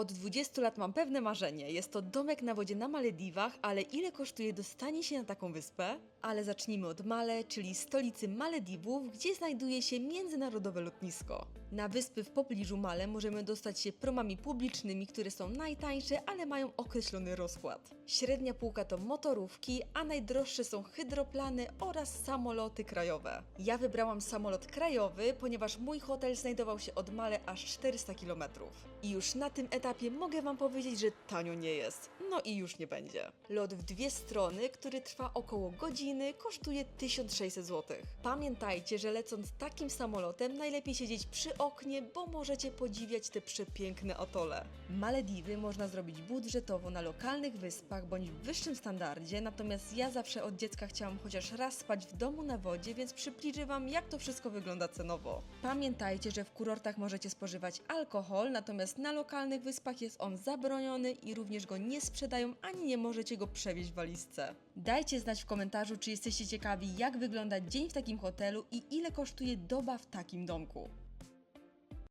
Od 20 lat mam pewne marzenie. Jest to domek na wodzie na Malediwach, ale ile kosztuje dostanie się na taką wyspę? Ale zacznijmy od Male, czyli stolicy Malediwów, gdzie znajduje się międzynarodowe lotnisko. Na wyspy w pobliżu Male możemy dostać się promami publicznymi, które są najtańsze, ale mają określony rozkład. Średnia półka to motorówki, a najdroższe są hydroplany oraz samoloty krajowe. Ja wybrałam samolot krajowy, ponieważ mój hotel znajdował się od Male aż 400 km. I już na tym etapie mogę Wam powiedzieć, że tanio nie jest. No i już nie będzie. Lot w dwie strony, który trwa około godziny, kosztuje 1600 zł. Pamiętajcie, że lecąc takim samolotem najlepiej siedzieć przy oknie, bo możecie podziwiać te przepiękne atole. Malediwy można zrobić budżetowo na lokalnych wyspach bądź w wyższym standardzie, natomiast ja zawsze od dziecka chciałam chociaż raz spać w domu na wodzie, więc przybliżę Wam jak to wszystko wygląda cenowo. Pamiętajcie, że w kurortach możecie spożywać alkohol, natomiast na lokalnych wyspach jest on zabroniony i również go nie sprzedają, ani nie możecie go przewieźć w walizce. Dajcie znać w komentarzu, czy jesteście ciekawi, jak wygląda dzień w takim hotelu i ile kosztuje doba w takim domku.